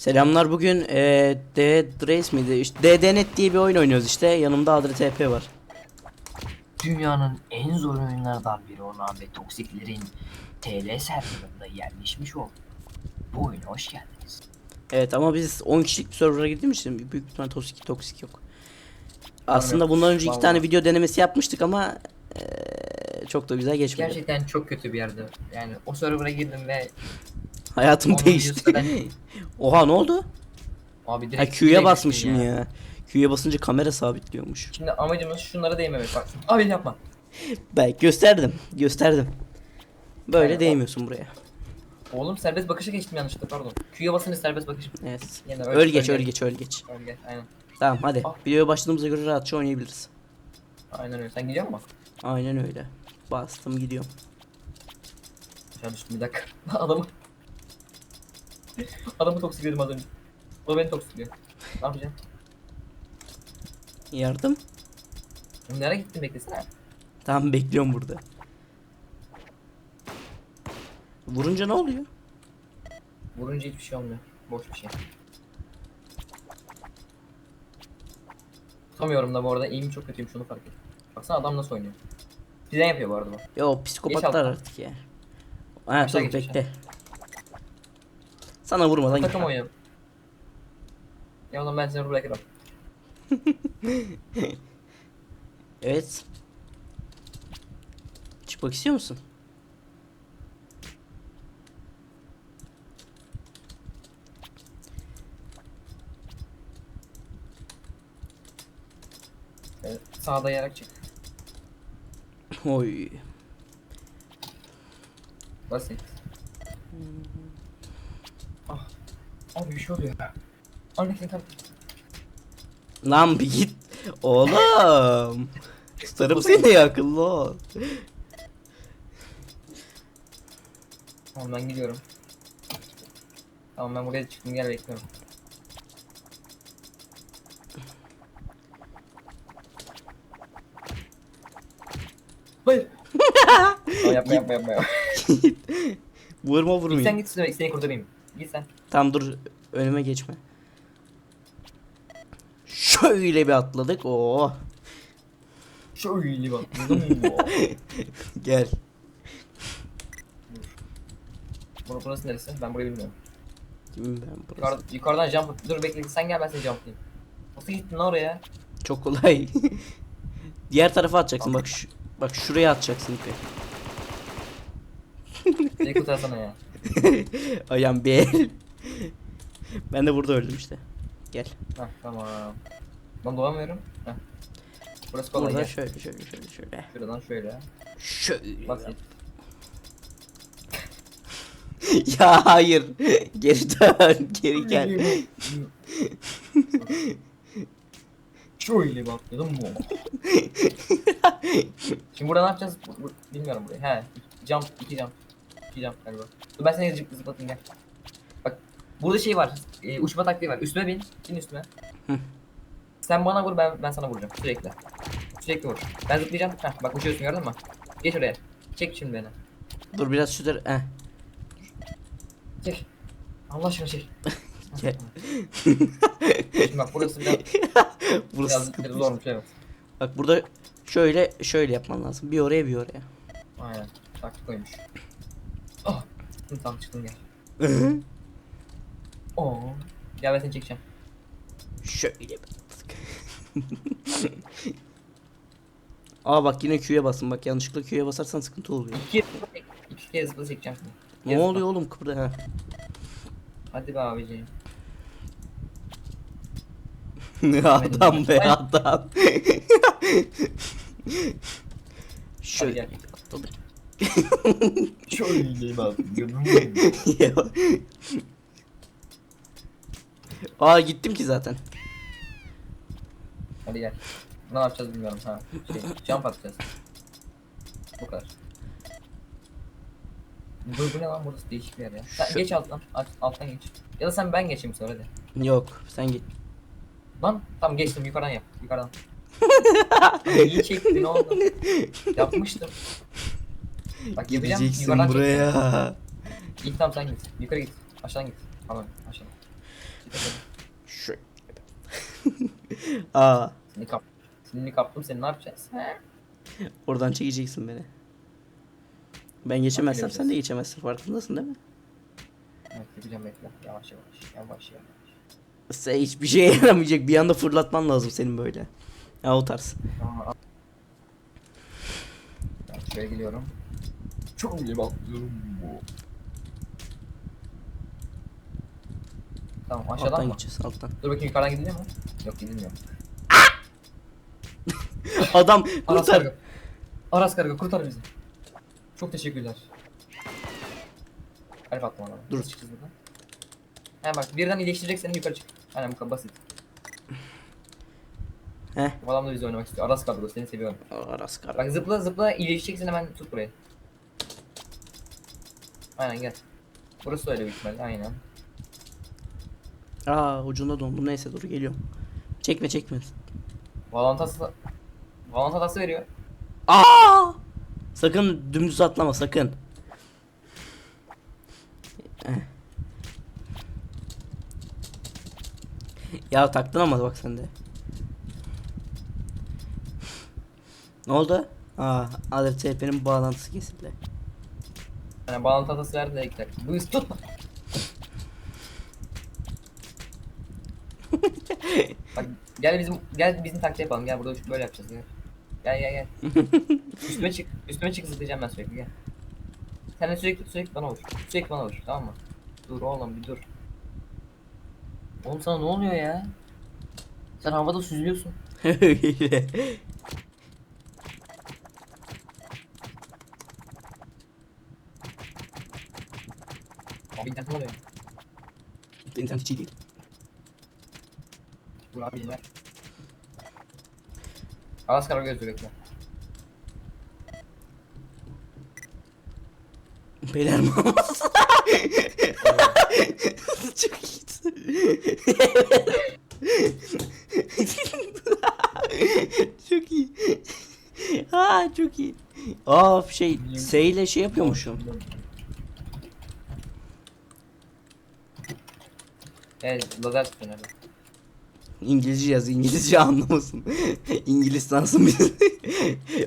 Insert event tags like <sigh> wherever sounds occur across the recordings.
Selamlar bugün e, D Race miydi? İşte DDNet diye bir oyun oynuyoruz işte. Yanımda Adre TP var. Dünyanın en zor oyunlardan biri olan ve toksiklerin TL serverında yerleşmiş ol. Bu oyuna hoş geldiniz. Evet ama biz 10 kişilik bir server'a girdiğimiz için büyük bir ihtimalle toksik toksik yok. Aslında bundan önce iki Vallahi. tane video denemesi yapmıştık ama e, çok da güzel geçmedi. Gerçekten çok kötü bir yerde. Yani o server'a girdim ve Hayatım Onun değişti. <laughs> Oha ne oldu? abi Ha direkt Q'ya direkt basmışım ya. Q'ya basınca kamera sabitliyormuş. Şimdi amacımız şunlara değmemek bak. Abi yapma. Ben gösterdim. Gösterdim. Böyle Aynen. değmiyorsun buraya. Oğlum serbest bakışa geçtim yanlışlıkla pardon. Q'ya basınca serbest bakış. Evet. Yine Öl geç, öl öl geç, öl geç. Öl geç, Aynen. Tamam hadi. Ah. Videoya başladığımıza göre rahatça oynayabiliriz. Aynen öyle. Sen gidiyor musun? Aynen öyle. Bastım gidiyorum. Düştüm bir dakika. <laughs> Adamı <laughs> Adamı toksikledim az önce. O beni toksikliyor. Ne yapacağım? Yardım. Nereye gittin beklesene. Tamam bekliyorum burada. Vurunca ne oluyor? Vurunca hiçbir şey olmuyor. Boş bir şey. Tutamıyorum da bu arada eğim çok kötüyüm şunu fark et. Baksana adam nasıl oynuyor. Plan yapıyor bu arada bu. Ya o psikopatlar alttan. artık ya. Ha Aşağı dur geç, bekle. Sana vurmadan Takım git. oynuyor. Ya oğlum ben seni bırakırım. <laughs> Evet. Çıkmak istiyor musun? Evet, sağda yarak çık. Oy. Basit. Ah. Abi bir şey oluyor. Anne seni kalk. Lan bir git. Oğlum. Tutarım seni akıllı ol. Tamam ben gidiyorum. Tamam ben buraya çıktım gel bekliyorum. Hayır. <laughs> Aa, yapma yapma yapma. yapma. Vurma Git sen vurmayayım. git seni kurtarayım. Sen. Tam dur önüme geçme. Şöyle bir atladık. Oo. Şöyle bak. Vurdum mu? Gel. Burası, burası neresi? Ben burayı bilmiyorum. Kim ben burası? Yukarı, yukarıdan jump. Dur bekle sen gel ben seni jumplayayım. Nasıl gittin lan oraya? Çok kolay. <laughs> Diğer tarafa atacaksın. Bak şu, bak şuraya atacaksın ipi. Beni kurtarsana ya. <laughs> Ayağım bir el. Ben de burada öldüm işte. Gel. Heh tamam. Ben dolamıyorum. Heh. Burası kolay Burada gel. şöyle şöyle şöyle şöyle. Şuradan şöyle. Şöyle. Basit. <laughs> ya hayır. Geri dön. Geri gel. Şöyle bak dedim mu? Şimdi burada ne yapacağız? Bu- bu- Bilmiyorum burayı. He. Jump, iki jump. Jump galiba. Dur ben seni zıp- zıplatayım gel. Bak burada şey var. E, uçma taktiği var. Üstüme bin. Bin üstüme. Hı. Sen bana vur ben ben sana vuracağım. Sürekli. Sürekli vur. Ben zıplayacağım. Heh, bak uçuyorsun gördün mü? Geç oraya. Çek şimdi beni. Dur biraz şu tarafa. Heh. Çek. Allah aşkına çek. <laughs> Gel. Şimdi bak burası biraz, <laughs> Burası biraz sıkıntı. zormuş evet. Bak burada şöyle şöyle yapman lazım. Bir oraya bir oraya. Aynen. Taktik koymuş. Oh. Tamam çıktım gel. <laughs> Oo. Gel ben seni çekeceğim. şöyle bir <laughs> Aa bak yine Q'ya basın. Bak yanlışlıkla Q'ya basarsan sıkıntı oluyor. İki, iki kez zıpla çekeceğim seni. Ne Yazık oluyor oğlum kıpırda ha. Hadi be abiciğim. <laughs> adam be adam. Hadi Şöyle. gel. atladık. Şöyle bak. Ya. Aa gittim ki zaten. Hadi gel. Ne yapacağız bilmiyorum ha. Şey, jump atacağız. Bu kadar. Bu, bu ne lan burası değişik bir yer ya. Sen Şu- geç alttan. Alt, alttan geç. Ya da sen ben geçeyim sonra hadi. Yok sen git. Lan tamam geçtim yukarıdan yap. Yukarıdan. <laughs> İyi çekti ne oldu? Yapmıştım. Bak yapacağım Gideceksin yukarıdan çekeceğim. buraya. İlk tamam sen git. Yukarı git. Aşağıdan git. Tamam aşağıdan. Şöyle. <laughs> Aa, Seni kap. Seni kaptım seni ne yapacağız? He? oradan çekeceksin beni. Ben geçemezsem sen de geçemezsin. Farkındasın değil mi? Evet yapacağım bekle. Yavaş yavaş. Yavaş yavaş. Sen hiçbir şeye yaramayacak. Bir anda fırlatman lazım senin böyle. Ya o tarz. Tamam. al. Ben şuraya geliyorum. Çok iyi bakıyorum bu. Tamam aşağıdan Alttan mı? gideceğiz alttan. Dur bakayım yukarıdan gidiliyor mu? Yok gidilmiyor. <laughs> Adam Aras kurtar. karga. Aras karga kurtar bizi. Çok teşekkürler. Harf attım ona. Dur. Nasıl çıkacağız buradan? He bak birden iyileştirecek seni yukarı çık. Aynen bu kadar basit. Heh. Bu adam da bizle oynamak istiyor. Aras karga seni seviyorum. Aras kar. Bak zıpla zıpla iyileşeceksin hemen tut burayı. Aynen gel. Burası öyle ihtimalle aynen. Aa ucunda dondum. Neyse dur geliyorum. Çekme çekme. Valorant hatası veriyor. Aa! Sakın dümdüz atlama sakın. Eh. Ya taktın ama bak sen de. Ne oldu? Aa, ADTP'nin bağlantısı kesildi. Yani bağlantı hatası verdi de ekler. Bu hız tutma. <laughs> Bak gel bizim gel bizim taktiği yapalım. Gel burada böyle yapacağız gel. Gel gel gel. <laughs> üstüme çık. Üstüme çık zıplayacağım ben sürekli gel. Sen de sürekli sürekli bana vur. Sürekli bana vur tamam mı? Dur oğlum bir dur. Oğlum sana ne oluyor ya? Sen havada süzülüyorsun. <laughs> Öyle. Abi internet ne oluyor? İnternet hiç iyi değil. Dur abi ver. Aras kara gözlü bekle. Beyler maması. Çok iyisin. çok iyi. Ha çok iyi. Aa şey S ile şey yapıyormuşum. Evet? İngilizce yaz İngilizce <laughs> anlamasın. İngiliz sansın bizi.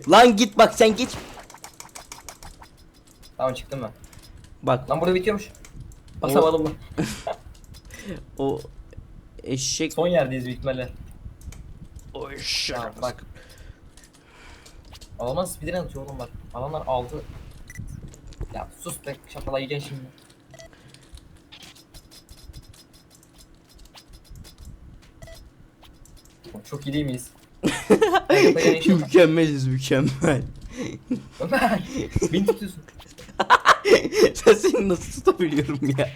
Lan git bak sen git. Tamam çıktım ben. Bak Lan burada bitiyormuş. Basamadım lan. <laughs> o eşek Son yerdeyiz ihtimalle. o eşek. Tamam bak. Adamlar speedrun atıyor oğlum bak. Adamlar aldı. Ya sus be şapalayacaksın şimdi. Çok iyi değil miyiz? <laughs> Şey. Mükemmeliz mükemmel. Ömer. Beni tutuyorsun. <laughs> Sen seni nasıl tutabiliyorum ya?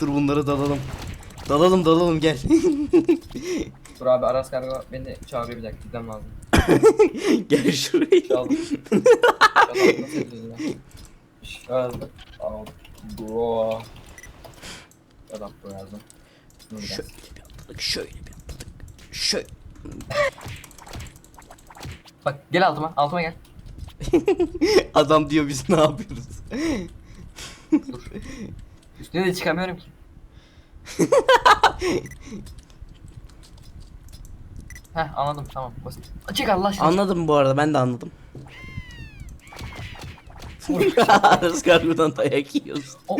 Dur bunlara dalalım. Dalalım dalalım gel. <laughs> Dur abi Aras Kargo beni çağırıyor bir dakika gitmem lazım. gel şuraya. Çaldım. Çaldım nasıl ya? Çaldım. Bro. Adam bro yazdım. Şöyle dakika. bir atladık şöyle bir Şöyle. Bak gel altıma altıma gel. <laughs> Adam diyor biz ne yapıyoruz? Dur. Üstüne de çıkamıyorum ki. <laughs> Heh anladım tamam basit. Çık Allah aşkına. Anladım bu arada ben de anladım. <laughs> Aras kargodan dayak yiyoruz. O,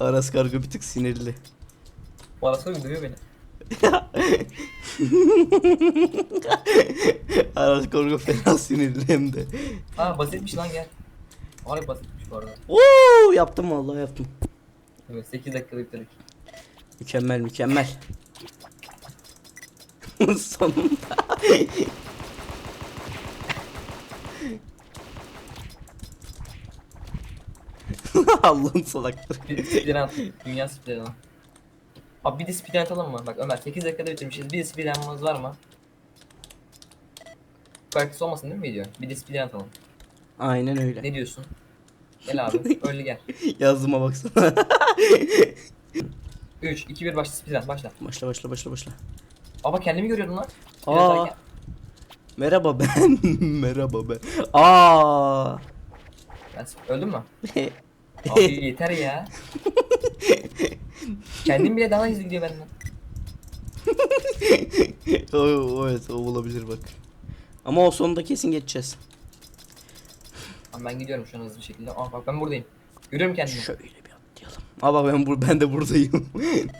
Aras kargo bir tık sinirli. bu arası öldürüyor beni. <laughs> Aras kargo fena sinirli hem de. Ha basitmiş lan gel. Harbi basitmiş bu arada. Oo yaptım vallahi yaptım. Evet 8 dakikada bitirdik. Mükemmel mükemmel. <laughs> Sonunda. <laughs> Allah'ın salakları. Speedrun at. Dünya speedrun. Abi bir de speedrun atalım mı? Bak Ömer 8 dakikada bitirmişiz. Bir de speedrun'ımız var mı? Farksız olmasın değil mi video? Bir de speedrun atalım. Aynen öyle. Ne diyorsun? Gel abi. Öyle gel. <laughs> Yazdığıma baksana. 3, 2, 1 başla speedrun başla. başla başla başla başla. Aba kendimi görüyordum lan. Aa. Merhaba ben. <laughs> Merhaba ben. Aa. Ben öldüm mü? <laughs> Abi yeter ya. Kendim bile daha hızlı gidiyor benden. <laughs> o, o, evet o olabilir bak. Ama o sonunda kesin geçeceğiz. Ama ben gidiyorum şu an hızlı bir şekilde. Aa bak ben buradayım. Görüyorum kendimi. Şöyle bir atlayalım. Ama ben bur ben de buradayım. <laughs>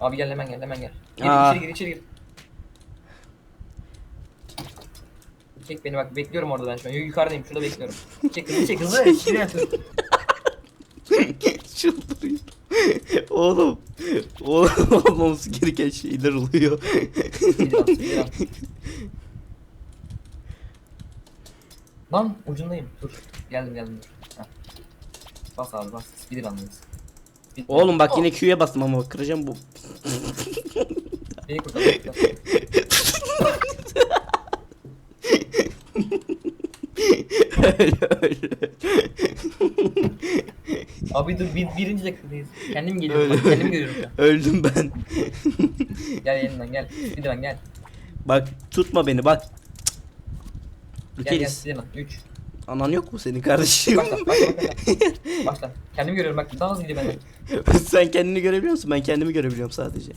Abi gel hemen gel hemen gel. Gir Aa. içeri gir içeri gir. Çek beni bak bekliyorum orada ben şu an. Yukarıdayım şurada bekliyorum. Çek hızlı çek hızlı. Çıldırıyorum. <laughs> Oğlum. Oğlum <laughs> olmaması gereken şeyler oluyor. Bir at, bir at. <laughs> Lan ucundayım. Dur. Geldim geldim dur. Heh. Bas abi bas. Speedrun'dayız. Speed- Oğlum bak yine Oh, Q'ya bastım ama bak kıracağım bu. Beni kurtar. öyle öyle. Abi dur bir, birinci dakikadayız. Kendim geliyorum bak kendim görüyorum şu <laughs> an. Öldüm ben. <laughs> Gel yeniden gel. Speedrun gel. Bak tutma beni bak. Gel gel Lükeriz. speedrun. 3. Anan yok mu senin kardeşim? Başla başla başla. Başla. <laughs> Kendim görüyorum bak daha hızlı gidiyor benden. Sen kendini görebiliyor musun? Ben kendimi görebiliyorum sadece.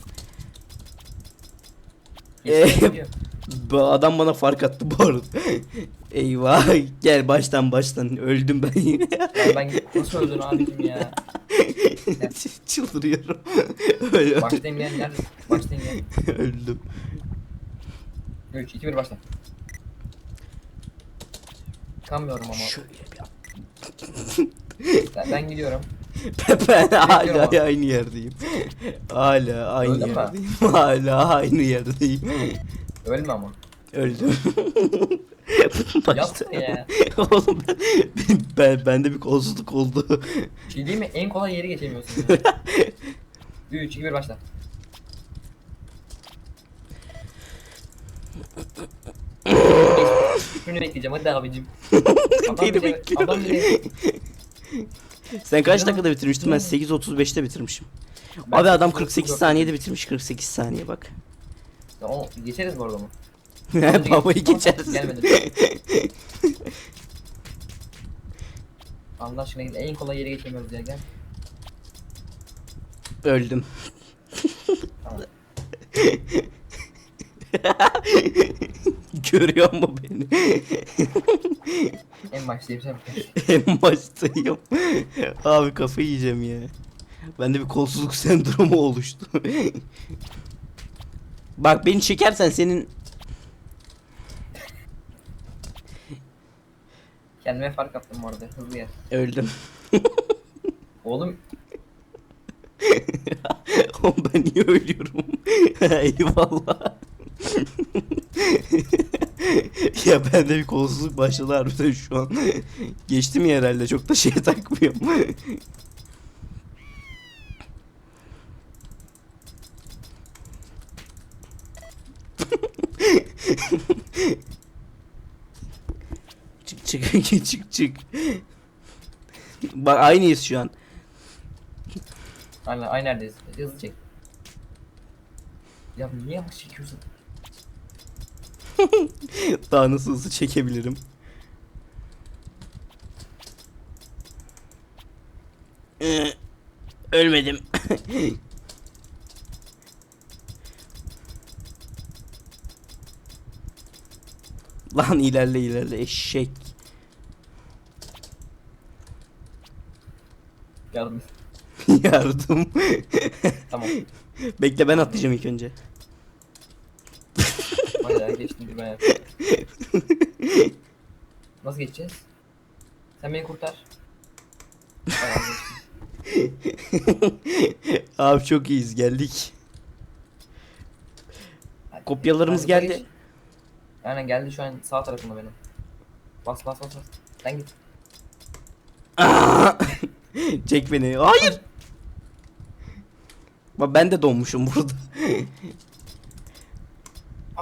Bu adam bana fark attı bu arada. <laughs> Eyvah gel baştan baştan öldüm ben yine. Ya ben nasıl öldün abicim ya. Çıldırıyorum. Öyle, gel gel. Başlayayım gel. <laughs> öldüm. 3 2 1 başla. Çıkamıyorum ama. Şöyle bir Ben, ben gidiyorum. <laughs> ben hala aynı yerdeyim. Hala aynı mü? yerdeyim. <laughs> Hala aynı yerdeyim. Ölme ama. Öldüm. <laughs> Yapma ya. Oğlum ben, ben bende bir kolsuzluk oldu. Şey değil mi? En kolay yeri geçemiyorsun ya. 3 2 1 başla. Şunu bekleyeceğim hadi abicim. Adam Beni bile- bekliyor. Adam bile Sen kaç dakikada bitirmiştin? Ben 8.35'te bitirmişim. Abi adam 48 saniyede bitirmiş 48 saniye bak. Ya o geçeriz bu arada mı? <laughs> Babayı geçeriz. Gelmedi. Allah aşkına git en kolay yere geçemiyoruz ya gel. Öldüm. Tamam. <laughs> <laughs> Görüyor mu beni? En baştayım sen. <laughs> en baştayım. Abi kafayı yiyeceğim ya. Bende bir kolsuzluk <laughs> sendromu oluştu. Bak beni çekersen senin Kendime fark attım bu arada hızlı gel. öldüm. Oğlum Oğlum ben niye ölüyorum? Eyvallah. <laughs> ya bende bir kolsuzluk başladı harbiden şu an. <laughs> Geçtim ya herhalde çok da şeye takmıyorum. <laughs> çık çık çık çık. Bak aynıyız şu an. Aynen aynı neredeyiz. Hızlı çek. Ya niye çekiyorsun? <laughs> Daha nasıl hızlı çekebilirim? Ee, Ölmedim. <laughs> Lan ilerle ilerle eşek. Yardım. <laughs> Yardım. Tamam. Bekle ben atlayacağım ilk önce. Bayağı geçtim bir bayağı. <laughs> Nasıl geçeceğiz? Sen beni kurtar. Bayağı <laughs> geçtim. Abi çok iyiyiz geldik. Hadi. Kopyalarımız Hadi geldi. geç. Aynen geldi şu an sağ tarafımda benim. Bas bas bas bas. Sen git. <laughs> Çek beni. Hayır. Bak ben de donmuşum burada.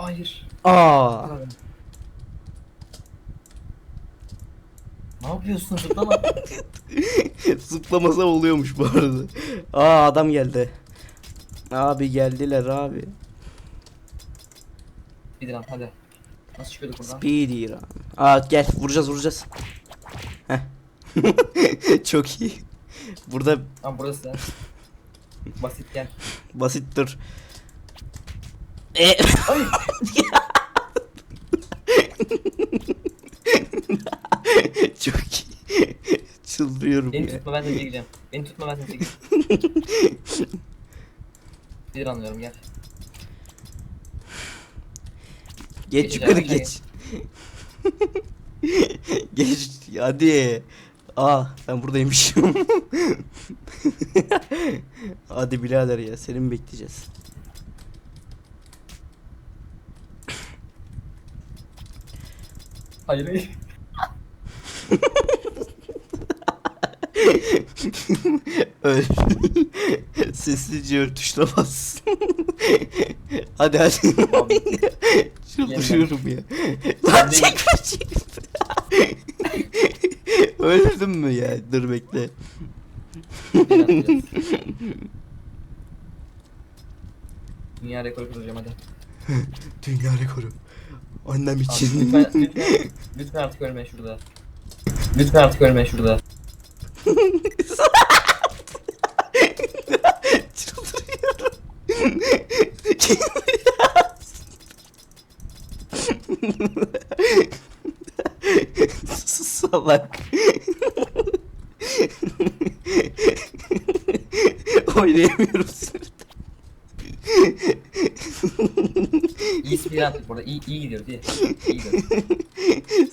Hayır. Aa. Ne yapıyorsun zıplama? <laughs> Zıplamasa oluyormuş bu arada. Aa adam geldi. Abi geldiler abi. Bir lan hadi. Nasıl çıkıyorduk buradan? Speedy run. Aa gel vuracağız vuracağız. Heh. <laughs> Çok iyi. Burada Tamam burası. Basit gel. basittir. E <laughs> çok iyi. Çıldırıyorum Beni ya. tutma ben seni çekeceğim. Beni tutma ben seni çekeceğim. Bir anlıyorum gel. Geç Geç yukarı aşağı geç. geç hadi. Aa ben buradaymışım. <laughs> hadi birader ya seni mi bekleyeceğiz? Hayır hayır. Öl. Sessizce ör tuşuna bas. hadi hadi. Çıldırıyorum ya. Lan çekme çekme. Öldüm mü ya? Dur bekle. Beni atacağız. Dünya rekoru kıracağım hadi. Dünya rekoru. Annem Abi, için. lütfen, <laughs> lütfen, lütfen artık ölme şurada. Lütfen artık ölme şurada. <laughs> Çıldırıyorum. <laughs> Salak. Oynayamıyorum İyi attık burada. İyi, iyi gidiyoruz iyi. İyi gidiyoruz.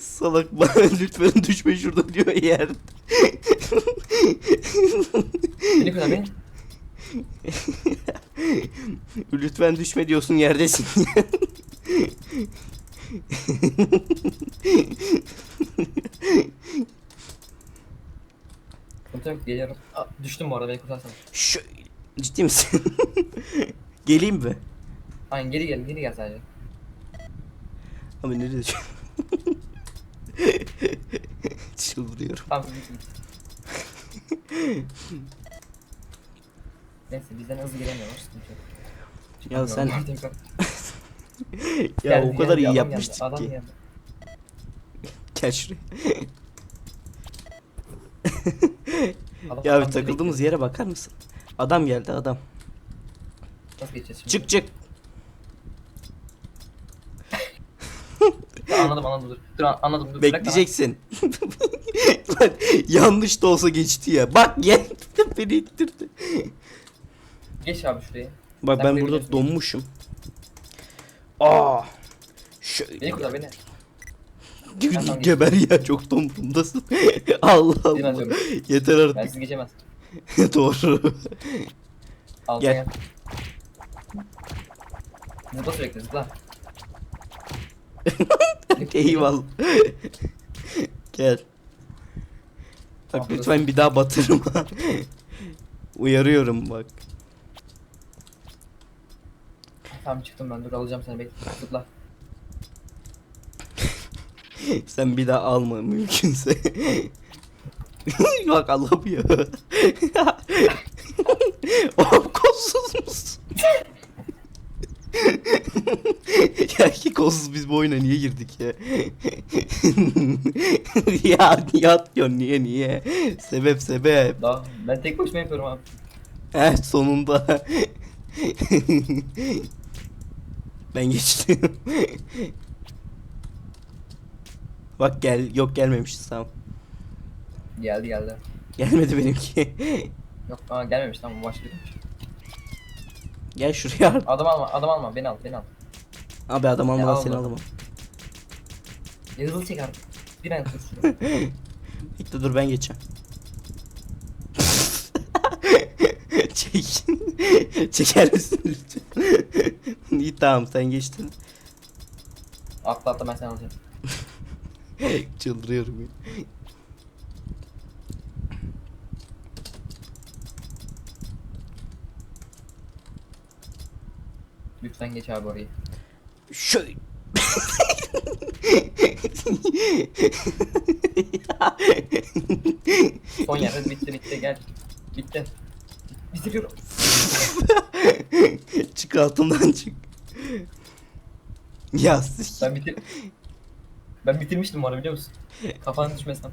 <laughs> Salak bana <laughs> lütfen düşme şurada diyor yer. Beni kadar beni. lütfen düşme diyorsun yerdesin. <laughs> Yok geliyorum. Aa, düştüm bu arada beni kurtarsana. Şu ciddi misin? Geleyim mi? Aynen geri gel geri gel sadece. Abi düşüyor? <laughs> Çıldırıyorum. Tamam git git. Neyse bizden hızlı giremiyorlar sıkıntı yok. Ya sen <laughs> ya Geldi, o kadar geldi, iyi adam yapmıştık geldi, adam ki. geldi. Gel şuraya. Adam- ya adam bir takıldığımız bekliyor. yere bakar mısın? Adam geldi adam. Nasıl geçeceğiz şimdi? Çık çık. Ya, anladım anladım dur. Dur an- anladım dur. Bekleyeceksin. <laughs> Lan yanlış da olsa geçti ya. Bak gel. <laughs> Beni ittirdi. Geç abi şuraya. Bak Sen ben burada donmuşum. Aa. Şöyle. Beni kurtar beni. Ge- Ben Geber ya çok donumdasın. <laughs> Allah Allah. Yeter Ben artık. sizi geçemez. Doğru. Al Gel. gel. Zıpla sürekli zıpla. <laughs> Eyvallah. Gel. Bak Aferin. lütfen bir daha batırma. <laughs> Uyarıyorum bak. Tamam çıktım ben dur alacağım seni bekle. Zıpla. <laughs> Sen bir daha alma mümkünse. bak alamıyor. Oğlum kolsuz musun? <laughs> ya ki kolsuz biz bu oyuna niye girdik ya? <laughs> ya niye atlıyorsun niye niye? Sebep sebep. Daha ben tek başıma yapıyorum abi. Heh sonunda. <laughs> ben geçtim. Bak gel yok gelmemiş tamam. Geldi geldi. Gelmedi benimki. Yok aa gelmemiş tamam başka biriymiş. Gel şuraya. Adam alma adam alma beni al beni al. Abi adam almadan Ya seni alma. alamam. Hızlı çek artık. Bir an şurada. Bekle dur ben geçeceğim. <laughs> Çek. Çeker misin lütfen? İyi tamam sen geçtin. Atla atla ben seni alacağım. <laughs> Çıldırıyorum ya. Lütfen geç abi orayı. Şöyle. Son hadi bitti bitti gel. Bitti. Bitiriyorum. çık altından çık. Ya sik- Ben bitir... Ben bitirmiştim bu arada biliyor musun? Kafanı düşmesem.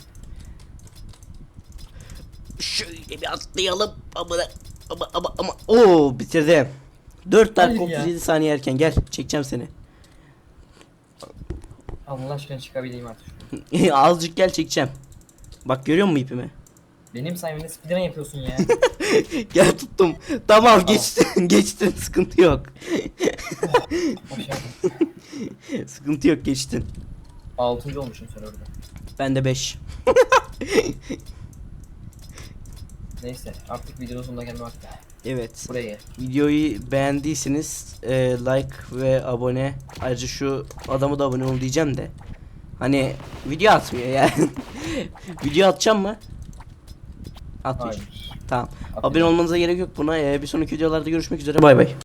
Şöyle bir atlayalım. Ama ama ama ama. Oo bitirdim. 4 dakika Hayır ya. 37 saniye erken gel çekeceğim seni. Allah aşkına çıkabileyim artık. <laughs> Azıcık gel çekeceğim. Bak görüyor musun ipimi? Benim sayemde speedrun yapıyorsun ya. <laughs> gel tuttum. Tamam geçtin. <laughs> geçtin sıkıntı yok. Sıkıntı yok geçtin. Altıncı olmuşum sen orada. Ben de 5. Neyse artık videonun sonuna gelme vakti. Evet. Buraya gel. Videoyu beğendiyseniz e, like ve abone. Ayrıca şu adamı da abone ol diyeceğim de. Hani video atmıyor yani. <laughs> video atacağım mı? Hayır. Tamam. Abone olmanıza gerek yok buna. E, bir sonraki videolarda görüşmek üzere. Bay bay.